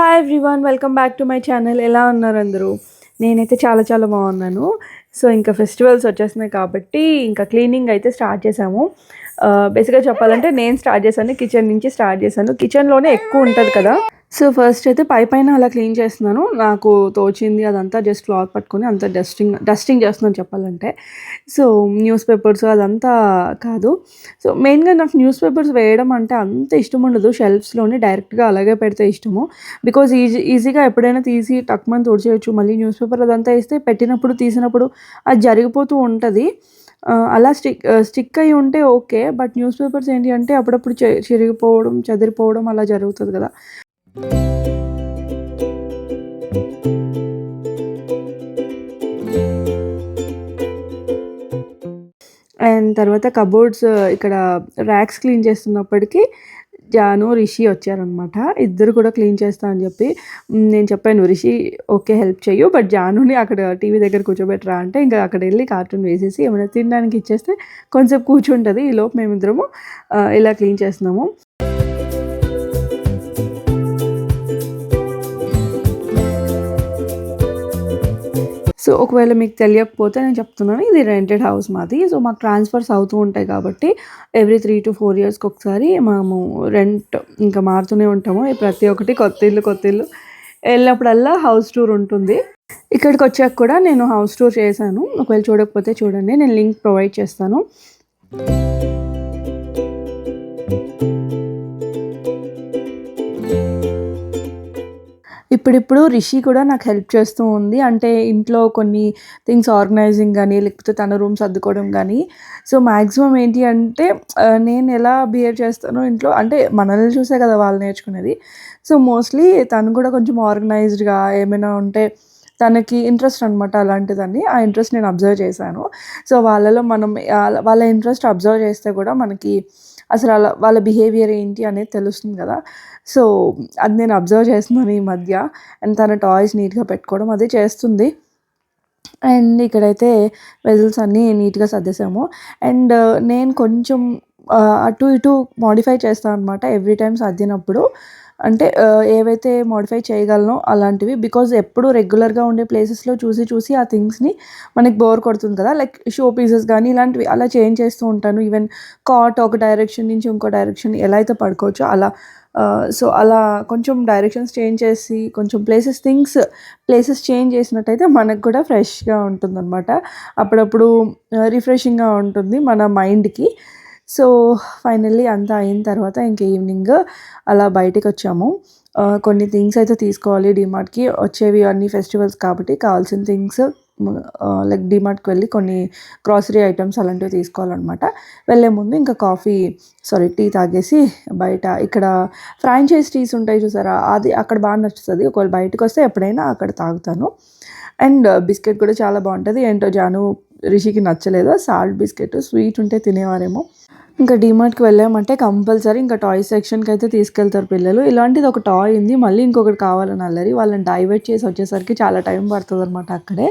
Hi everyone welcome back to my channel ఎలా ఉన్నారు అందరూ? నేనైతే చాలా చాలా బాగున్నాను. సో ఇంకా ఫెస్టివల్స్ వచ్చేస్తున్నాయి కాబట్టి ఇంకా క్లీనింగ్ అయితే స్టార్ట్ చేసాము బేసిక్గా చెప్పాలంటే నేను స్టార్ట్ చేశాను కిచెన్ నుంచి స్టార్ట్ చేశాను. కిచెన్లోనే ఎక్కువ ఉంటుంది కదా. సో ఫస్ట్ అయితే పై పైన అలా క్లీన్ చేస్తున్నాను. నాకు తోచింది అదంతా జస్ట్ క్లాత్ పట్టుకొని అంత డస్టింగ్ డస్టింగ్ చేస్తున్నాను చెప్పాలంటే. సో న్యూస్ పేపర్స్ అదంతా కాదు. సో మెయిన్గా నాకు న్యూస్ పేపర్స్ వేయడం అంటే అంత ఇష్టం ఉండదు. షెల్ఫ్స్లోనే డైరెక్ట్గా అలాగే పెడితే ఇష్టము. బికాజ్ ఈజీ ఈజీగా ఎప్పుడైనా తీసి టక్మని తోడ్చేయచ్చు. మళ్ళీ న్యూస్ పేపర్ అదంతా వేస్తే పెట్టినప్పుడు తీసినప్పుడు అది జరిగిపోతూ ఉంటుంది. అలా స్టిక్ స్టిక్ అయి ఉంటే ఓకే. బట్ న్యూస్ పేపర్స్ ఏంటి అంటే అప్పుడప్పుడు చె- చిరిగిపోవడం చెదిరిపోవడం అలా జరుగుతుంది కదా. అండ్ తర్వాత కబోర్డ్స్ uh, ఇక్కడ ర్యాక్స్ క్లీన్ చేస్తున్నప్పటికీ జాను రిషి వచ్చారనమాట ఇద్దరు కూడా క్లీన్ చేస్తా అని చెప్పి నేను చెప్పాను రిషి ఓకే హెల్ప్ చెయ్యు బట్ జానుని అక్కడ టీవీ దగ్గర కూర్చోబెట్టరా అంటే ఇంకా అక్కడ వెళ్ళి కార్టూన్ వేసేసి ఏమైనా తినడానికి ఇచ్చేస్తే కొంచెం కూర్చుంటుంది. ఈలోపు మేమిద్దరము uh, ఇలా క్లీన్ చేస్తున్నాము. సో ఒకవేళ మీకు తెలియకపోతే నేను చెప్తున్నాను ఇది రెంటెడ్ హౌస్ మాది. సో మాకు ట్రాన్స్ఫర్స్ అవుతూ ఉంటాయి కాబట్టి ఎవ్రీ త్రీ టు ఫోర్ ఇయర్స్కి ఒకసారి మేము రెంట్ ఇంకా మారుతూనే ఉంటాము. ప్రతి ఒక్కటి కొత్త ఇల్లు కొత్త ఇల్లు. వెళ్ళినప్పుడల్లా హౌస్ టూర్ ఉంటుంది. ఇక్కడికి వచ్చాక కూడా నేను హౌస్ టూర్ చేశాను. ఒకవేళ చూడకపోతే చూడండి నేను లింక్ ప్రొవైడ్ చేస్తాను. ఇప్పుడిప్పుడు రిషి కూడా నాకు హెల్ప్ చేస్తూ ఉంది. అంటే ఇంట్లో కొన్ని థింగ్స్ ఆర్గనైజింగ్ కానీ లేకపోతే తన రూమ్ సర్దుకోవడం కానీ సో మ్యాక్సిమం ఏంటి అంటే నేను ఎలా బిహేవ్ చేస్తానో ఇంట్లో అంటే మనల్ని చూసే కదా వాళ్ళు నేర్చుకునేది. సో మోస్ట్లీ తను కూడా కొంచెం ఆర్గనైజ్డ్గా ఏమైనా ఉంటే తనకి ఇంట్రెస్ట్ అనమాట అలాంటిదని ఆ ఇంట్రెస్ట్ నేను అబ్జర్వ్ చేశాను. సో వాళ్ళలో మనం వాళ్ళ ఇంట్రెస్ట్ అబ్జర్వ్ చేస్తే కూడా మనకి అసలు అలా వాళ్ళ బిహేవియర్ ఏంటి అనేది తెలుస్తుంది కదా. సో అది నేను అబ్జర్వ్ చేస్తున్నాను ఈ మధ్య. అండ్ తన టాయ్స్ నీట్గా పెట్టుకోవడం అది చేస్తుంది. అండ్ ఇక్కడైతే వెజల్స్ అన్నీ నీట్గా సర్దేశాము అండ్ uh, నేను కొంచెం uh, అటు ఇటు మాడిఫై చేస్తాను అనమాట ఎవ్రీ టైం సర్దినప్పుడు. అంటే uh, ఏవైతే మాడిఫై చేయగలనో అలాంటివి బికాజ్ ఎప్పుడు రెగ్యులర్గా ఉండే ప్లేసెస్లో చూసి చూసి ఆ థింగ్స్ని మనకి బోర్ కొడుతుంది కదా. లైక్ షో పీసెస్ కానీ ఇలాంటివి అలా చేంజ్ చేస్తూ ఉంటాను. ఈవెన్ కాట్ ఒక డైరెక్షన్ నుంచి ఇంకో డైరెక్షన్ ఎలా అయితే పడుకోవచ్చో అలా. సో అలా కొంచెం డైరెక్షన్స్ చేంజ్ చేసి కొంచెం ప్లేసెస్ థింగ్స్ ప్లేసెస్ చేంజ్ చేసినట్టయితే మనకు కూడా ఫ్రెష్గా ఉంటుందన్నమాట. అప్పుడప్పుడు రిఫ్రెషింగ్గా ఉంటుంది మన మైండ్కి సో ఫైనల్లీ అంతా అయిన తర్వాత ఇంక ఈవినింగ్ అలా బయటికి వచ్చాము. కొన్ని థింగ్స్ అయితే తీసుకోవాలి డిమార్ట్కి వచ్చేవి అన్ని ఫెస్టివల్స్ కాబట్టి కావాల్సిన థింగ్స్ లైక్ డిమార్ట్కి వెళ్ళి కొన్ని గ్రాసరీ ఐటమ్స్ అలాంటివి తీసుకోవాలన్నమాట. వెళ్ళే ముందు ఇంకా కాఫీ సారీ టీ తాగేసి బయట ఇక్కడ ఫ్రాంచైజ్ టీస్ ఉంటాయి చూసారా? అది అక్కడ బాగా నచ్చుతుంది. ఒకవేళ బయటకు వస్తే ఎప్పుడైనా అక్కడ తాగుతాను. అండ్ బిస్కెట్ కూడా చాలా బాగుంటుంది. ఏంటో జాను రిషికి నచ్చలేదు. సాల్ట్ బిస్కెట్ స్వీట్ ఉంటే తినేవారేమో. ఇంకా డిమార్ట్కి వెళ్ళామంటే కంపల్సరీ ఇంకా టాయ్ సెక్షన్కి అయితే తీసుకెళ్తారు పిల్లలు. ఇలాంటిది ఒక టాయ్ ఉంది. మళ్ళీ ఇంకొకటి కావాలని అల్లరి. వాళ్ళని డైవర్ట్ చేసి వచ్చేసరికి చాలా టైం పడుతుంది అనమాట అక్కడే.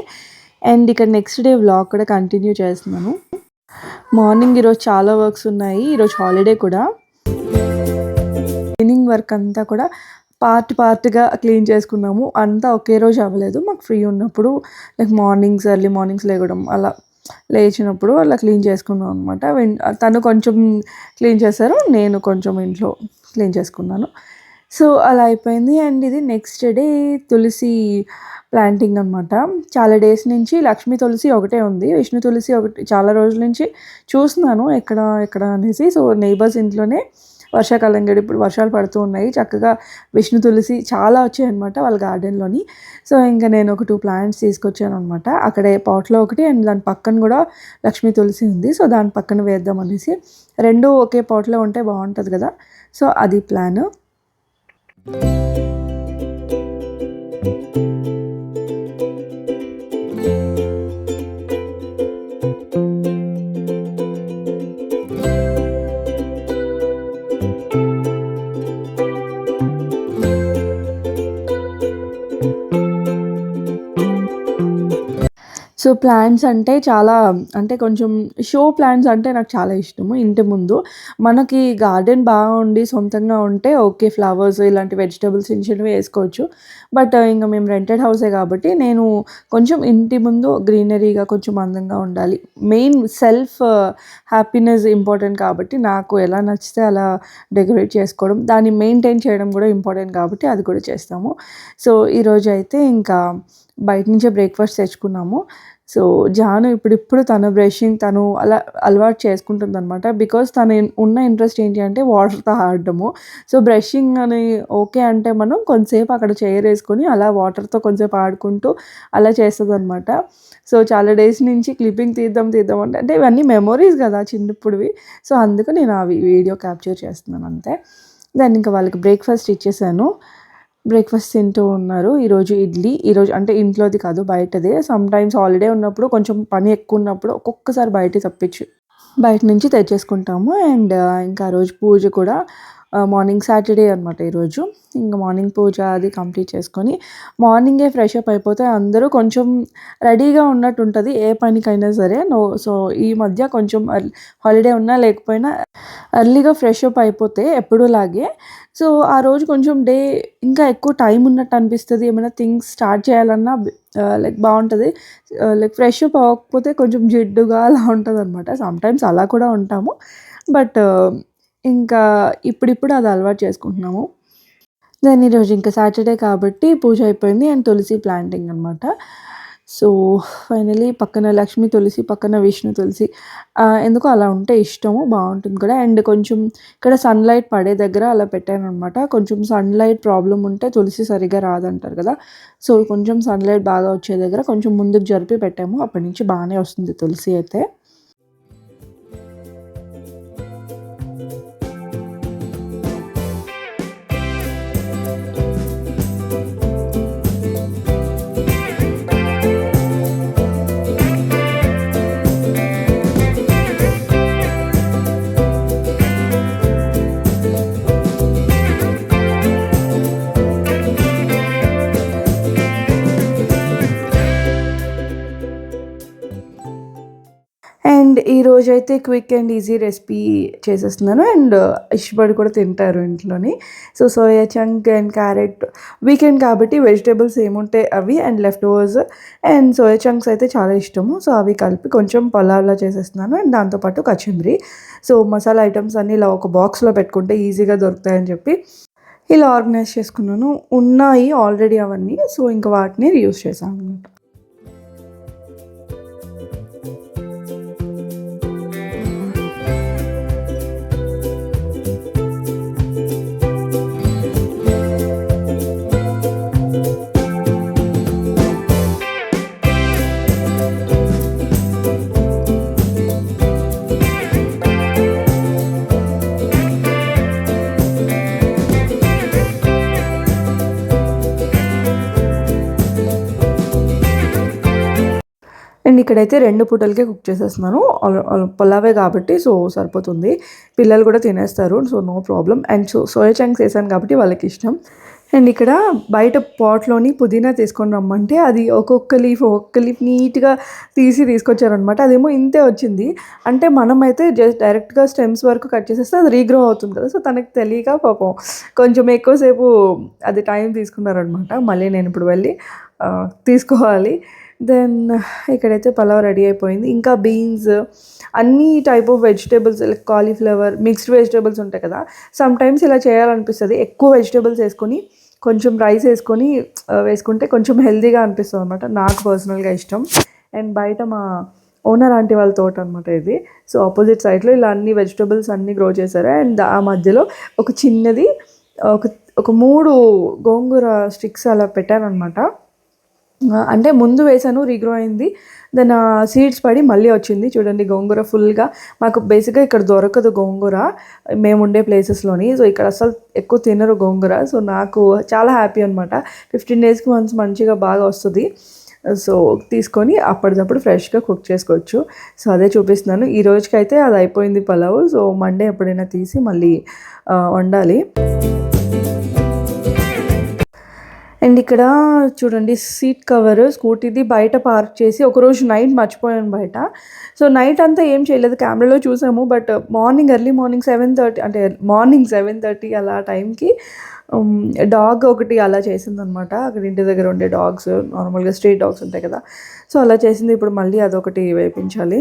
అండ్ ఇక్కడ నెక్స్ట్ డే వ్లాగ్ కూడా కంటిన్యూ చేస్తున్నాను. మార్నింగ్ ఈరోజు చాలా వర్క్స్ ఉన్నాయి. ఈరోజు హాలిడే కూడా. క్లీనింగ్ వర్క్ అంతా కూడా పార్ట్ పార్ట్గా క్లీన్ చేసుకున్నాము. అంతా ఒకే రోజు అవ్వలేదు. మాకు ఫ్రీ ఉన్నప్పుడు లైక్ మార్నింగ్స్ ఎర్లీ మార్నింగ్స్ లేవడం అలా లేచినప్పుడు అలా క్లీన్ చేసుకున్నాం అనమాట తను కొంచెం క్లీన్ చేశారు నేను కొంచెం ఇంట్లో క్లీన్ చేసుకున్నాను. సో అలా అయిపోయింది. అండ్ ఇది నెక్స్ట్ డే తులసి ప్లాంటింగ్ అనమాట చాలా డేస్ నుంచి లక్ష్మీ తులసి ఒకటే ఉంది. విష్ణు తులసి ఒకటి చాలా రోజుల నుంచి చూస్తున్నాను ఎక్కడ ఎక్కడ అనేసి. సో నైబర్స్ ఇంట్లోనే వర్షాకాలం గడి ఇప్పుడు వర్షాలు పడుతూ ఉన్నాయి. చక్కగా విష్ణు తులసి చాలా వచ్చాయి అనమాట వాళ్ళ గార్డెన్లోని. సో ఇంకా నేను ఒక టూ ప్లాంట్స్ తీసుకొచ్చాను అనమాట అక్కడే పాట్లో ఒకటి అండ్ దాని పక్కన కూడా లక్ష్మీ తులసి ఉంది. సో దాని పక్కన వేద్దాం అనేసి. రెండు ఒకే పాట్లో ఉంటే బాగుంటుంది కదా. సో అది ప్లాన్. Música సో ప్లాంట్స్ అంటే చాలా అంటే కొంచెం షో ప్లాంట్స్ అంటే నాకు చాలా ఇష్టము ఇంటి ముందు. మనకి గార్డెన్ బాగుండి సొంతంగా ఉంటే ఓకే ఫ్లవర్స్ ఇలాంటి వెజిటబుల్స్ చిన్న చిన్నవి వేసుకోవచ్చు. బట్ ఇంకా మేము రెంటెడ్ హౌసే కాబట్టి నేను కొంచెం ఇంటి ముందు గ్రీనరీగా కొంచెం అందంగా ఉండాలి. మెయిన్ సెల్ఫ్ హ్యాపీనెస్ ఇంపార్టెంట్ కాబట్టి నాకు ఎలా నచ్చితే అలా డెకరేట్ చేసుకోవడం దాన్ని మెయింటైన్ చేయడం కూడా ఇంపార్టెంట్ కాబట్టి అది కూడా చేస్తాము. సో ఈరోజు అయితే ఇంకా బయట నుంచే బ్రేక్ఫాస్ట్ తెచ్చుకున్నాము. సో జాను ఇప్పుడిప్పుడు తన బ్రషింగ్ తను అలా అలవాటు చేసుకుంటుంది అనమాట బికాస్ తను ఉన్న ఇంట్రెస్ట్ ఏంటి అంటే వాటర్తో ఆడడము. సో బ్రషింగ్ అని ఓకే అంటే మనం కొంతసేపు అక్కడ చైర్ వేసుకొని అలా వాటర్తో కొంచెంసేపు ఆడుకుంటూ అలా చేస్తుంది అనమాట సో చాలా డేస్ నుంచి క్లిప్పింగ్ తీద్దాం తీద్దాం అంటే అంటే ఇవన్నీ మెమొరీస్ కదా చిన్నప్పుడువి. సో అందుకు నేను అవి వీడియో క్యాప్చర్ చేస్తున్నాను అంతే. దాన్ని ఇంకా వాళ్ళకి బ్రేక్ఫాస్ట్ ఇచ్చేసాను. బ్రేక్ఫాస్ట్ తింటూ ఉన్నారు. ఈరోజు ఇడ్లీ ఈరోజు అంటే ఇంట్లోది కాదు బయటదే. సమ్ టైమ్స్ హాలిడే ఉన్నప్పుడు కొంచెం పని ఎక్కువ ఉన్నప్పుడు ఒక్కొక్కసారి బయట తప్పించు బయట నుంచి తెచ్చేసుకుంటాము. అండ్ ఇంకా ఆ రోజు పూజ కూడా మార్నింగ్ సాటర్డే అనమాట ఈరోజు. ఇంకా మార్నింగ్ పూజ అది కంప్లీట్ చేసుకొని మార్నింగే ఫ్రెష్ అప్ అయిపోతే అందరూ కొంచెం రెడీగా ఉన్నట్టు ఉంటుంది ఏ పనికైనా సరే. నో సో ఈ మధ్య కొంచెం హాలిడే ఉన్నా లేకపోయినా ఎర్లీగా ఫ్రెష్ అప్ అయిపోతే ఎప్పుడూలాగే సో ఆ రోజు కొంచెం డే ఇంకా ఎక్కువ టైం ఉన్నట్టు అనిపిస్తుంది. ఏమైనా థింగ్స్ స్టార్ట్ చేయాలన్నా లైక్ బాగుంటుంది. లైక్ ఫ్రెష్ అప్ అవ్వకపోతే కొంచెం జిడ్డుగా అలా ఉంటుంది అనమాట సమ్టైమ్స్ అలా కూడా ఉంటాము. బట్ ఇంకా ఇప్పుడిప్పుడు అది అలవాటు చేసుకుంటున్నాము. దాని ఈరోజు ఇంకా సాటర్డే కాబట్టి పూజ అయిపోయింది అండ్ తులసి ప్లాంటింగ్ అనమాట సో ఫైనలీ పక్కన లక్ష్మి తులసి పక్కన విష్ణు తులసి ఎందుకో అలా ఉంటే ఇష్టము బాగుంటుంది కూడా. అండ్ కొంచెం ఇక్కడ సన్లైట్ పడే దగ్గర అలా పెట్టాను అనమాట కొంచెం సన్లైట్ ప్రాబ్లం ఉంటే తులసి సరిగా రాదంటారు కదా. సో కొంచెం సన్లైట్ బాగా వచ్చే దగ్గర కొంచెం ముందుకు జరిపి పెట్టాము. అప్పటి నుంచి బాగానే వస్తుంది తులసి అయితే. అయితే క్విక్ అండ్ ఈజీ రెసిపీ చేసేస్తున్నాను. అండ్ ఇష్టపడి కూడా తింటారు ఇంట్లోని. So soya chunk and carrot weekend కాబట్టి వెజిటేబుల్స్ ఏముంటాయి అవి and leftovers and soya chunks అయితే చాలా ఇష్టము. సో అవి కలిపి కొంచెం పొలాల్లో చేసేస్తున్నాను. అండ్ దాంతోపాటు కచింబ్రి. సో మసాలా ఐటమ్స్ అన్నీ ఇలా ఒక బాక్స్లో పెట్టుకుంటే ఈజీగా దొరుకుతాయని చెప్పి ఇలా ఆర్గనైజ్ చేసుకున్నాను. ఉన్నాయి ఆల్రెడీ అవన్నీ. సో ఇంకా వాటిని యూస్ చేశాను అనమాట ఇక్కడైతే రెండు పూటలకే కుక్ చేసేస్తున్నాను. పులావే కాబట్టి సో సరిపోతుంది. పిల్లలు కూడా తినేస్తారు so no problem and so soya chunks వేసాను కాబట్టి వాళ్ళకి ఇష్టం. అండ్ ఇక్కడ బయట పాట్లోని పుదీనా తీసుకొని రమ్మంటే అది ఒక్కొక్క లీఫ్ ఒక్కొక్క లీఫ్ నీట్గా తీసి తీసుకొచ్చారనమాట అదేమో ఇంతే వచ్చింది. అంటే మనమైతే జస్ట్ డైరెక్ట్గా స్టెమ్స్ వరకు కట్ చేసేస్తే అది రీగ్రో అవుతుంది కదా. సో తనకి తెలియక పాపం కొంచెం ఎక్కువసేపు అది టైం తీసుకున్నారనమాట మళ్ళీ నేను ఇప్పుడు వెళ్ళి తీసుకోవాలి. దెన్ ఇక్కడైతే పలావ్ రెడీ అయిపోయింది. ఇంకా బీన్స్ అన్ని type of vegetables like cauliflower mixed vegetables ఉంటాయి కదా. సమ్ టైమ్స్ ఇలా చేయాలనిపిస్తుంది. ఎక్కువ వెజిటేబుల్స్ వేసుకొని కొంచెం రైస్ వేసుకొని వేసుకుంటే కొంచెం హెల్తీగా అనిపిస్తుంది అనమాట నాకు పర్సనల్గా ఇష్టం. అండ్ బయట మా ఓనర్ ఆంటీ వాళ్ళ తోట అనమాట ఇది. సో ఆపోజిట్ సైడ్లో ఇలా అన్ని వెజిటేబుల్స్ అన్నీ గ్రో చేశారు. అండ్ ఆ మధ్యలో ఒక చిన్నది ఒక ఒక మూడు గోంగూర స్టిక్స్ అలా పెట్టారనమాట అంటే ముందు వేసాను రీగ్రో అయింది. దాని సీడ్స్ పడి మళ్ళీ వచ్చింది. చూడండి గోంగూర ఫుల్గా మాకు బేసిక్గా ఇక్కడ దొరకదు గోంగూర. మేము ఉండే ప్లేసెస్లోని సో ఇక్కడ అసలు ఎక్కువ తినరు గోంగూర. సో నాకు చాలా హ్యాపీ అనమాట ఫిఫ్టీన్ డేస్కి వన్స్ మంచిగా బాగా వస్తుంది. సో తీసుకొని అప్పటిదప్పుడు ఫ్రెష్గా కుక్ చేసుకోవచ్చు. సో అదే చూపిస్తున్నాను. ఈ రోజుకైతే అది అయిపోయింది పలావ్. సో మండే ఎప్పుడైనా తీసి మళ్ళీ వండాలి. అండ్ ఇక్కడ చూడండి సీట్ కవర్ స్కూటీది బయట పార్క్ చేసి ఒకరోజు నైట్ మర్చిపోయాను బయట. సో నైట్ అంతా ఏం చేయలేదు కెమెరాలో చూసాము. But morning early morning seven thirty అంటే మార్నింగ్ సెవెన్ థర్టీ అలా టైంకి డాగ్ ఒకటి అలా చేసిందనమాట. అక్కడ ఇంటి దగ్గర ఉండే డాగ్స్ నార్మల్గా స్ట్రీట్ డాగ్స్ ఉంటాయి కదా. సో అలా చేసింది. ఇప్పుడు మళ్ళీ అదొకటి వేయించాలి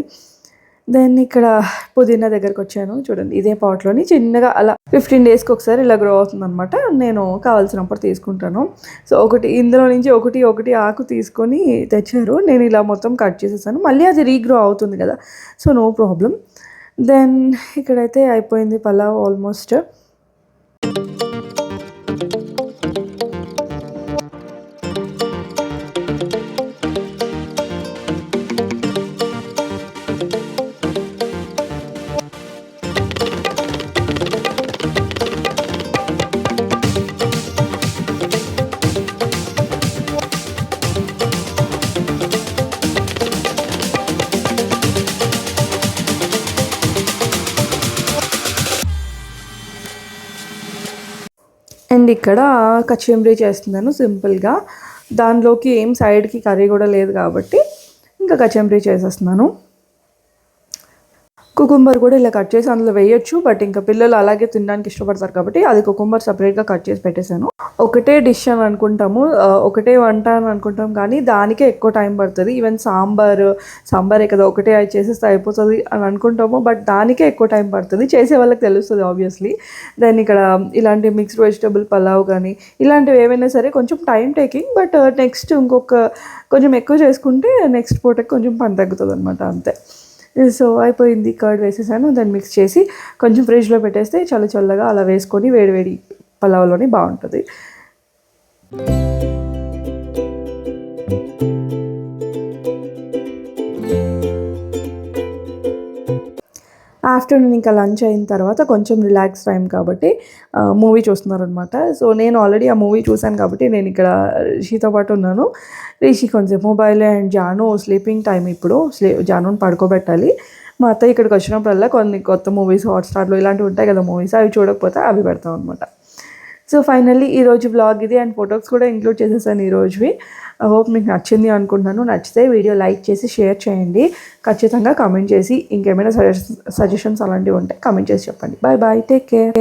దెన్ ఇక్కడ పుదీనా దగ్గరకు వచ్చాను. చూడండి ఇదే పాట్లోని చిన్నగా అలా ఫిఫ్టీన్ డేస్కి ఒకసారి ఇలా గ్రో అవుతుంది అనమాట నేను కావాల్సినప్పుడు తీసుకుంటాను. సో ఒకటి ఇందులో నుంచి ఒకటి ఒకటి ఆకు తీసుకొని తెచ్చారు. నేను ఇలా మొత్తం కట్ చేసేసాను. మళ్ళీ అది రీగ్రో అవుతుంది కదా. సో నో ప్రాబ్లం దెన్ ఇక్కడైతే అయిపోయింది పలావ్ ఆల్మోస్ట్ అండ్ ఇక్కడ కచంబరీ చేస్తున్నాను సింపుల్గా. దానిలోకి ఏం సైడ్కి కర్రీ కూడా లేదు కాబట్టి ఇంకా కచంబరీ చేసేస్తున్నాను. కుకుంబర్ కూడా ఇలా కట్ చేసి అందులో వేయొచ్చు బట్ ఇంకా పిల్లలు అలాగే తినడానికి ఇష్టపడతారు కాబట్టి అది కుకుంబర్ సపరేట్గా కట్ చేసి పెట్టేశాను. ఒకటే డిష్ అని అనుకుంటాము ఒకటే వంట అని అనుకుంటాం కానీ దానికే ఎక్కువ టైం పడుతుంది. ఈవెన్ సాంబార్ సాంబారే కదా ఒకటే అది చేసేస్తే అయిపోతుంది అని అనుకుంటాము బట్ దానికే ఎక్కువ టైం పడుతుంది. చేసే వాళ్ళకి తెలుస్తుంది ఆబ్వియస్లీ దెన్ ఇక్కడ ఇలాంటి మిక్స్డ్ వెజిటబుల్ పలావ్ కానీ ఇలాంటివి ఏవైనా సరే కొంచెం టైం టేకింగ్ బట్ నెక్స్ట్ ఇంకొక కొంచెం ఎక్కువ చేసుకుంటే నెక్స్ట్ పూటకి కొంచెం పని తగ్గుతుంది అనమాట అంతే. సో అయిపోయింది కర్డ్ వేసేసాను దాన్ని మిక్స్ చేసి కొంచెం ఫ్రిడ్జ్లో పెట్టేస్తే చల్ల చల్లగా అలా వేసుకొని వేడి వేడి పలావ్లోని బాగుంటుంది. ఆఫ్టర్నూన్ ఇంకా లంచ్ అయిన తర్వాత కొంచెం రిలాక్స్ టైం కాబట్టి మూవీ చూస్తున్నారనమాట సో నేను ఆల్రెడీ ఆ మూవీ చూశాను కాబట్టి నేను ఇక్కడ రిషితో పాటు ఉన్నాను. రిషి కొంచెం mobile and Janu sleeping time ఇప్పుడు. స్లీ జానుని పడుకోబెట్టాలి. మా అత్త ఇక్కడికి వచ్చినప్పుడల్లా కొన్ని కొత్త మూవీస్ హాట్స్టార్లో ఇలాంటివి ఉంటాయి కదా మూవీస్ అవి చూడకపోతే అవి పెడతాం అనమాట సో ఫైనల్లీ ఈరోజు బ్లాగ్ ఇది అండ్ ఫొటోస్ కూడా ఇంక్లూడ్ చేసేసాను ఈ రోజువి. హోప్ మీకు నచ్చింది అనుకుంటున్నాను. నచ్చితే వీడియో లైక్ చేసి షేర్ చేయండి. ఖచ్చితంగా కమెంట్ చేసి ఇంకేమైనా సజెషన్స్ సజెషన్స్ అలాంటివి ఉంటే కమెంట్ చేసి చెప్పండి. Bye bye take care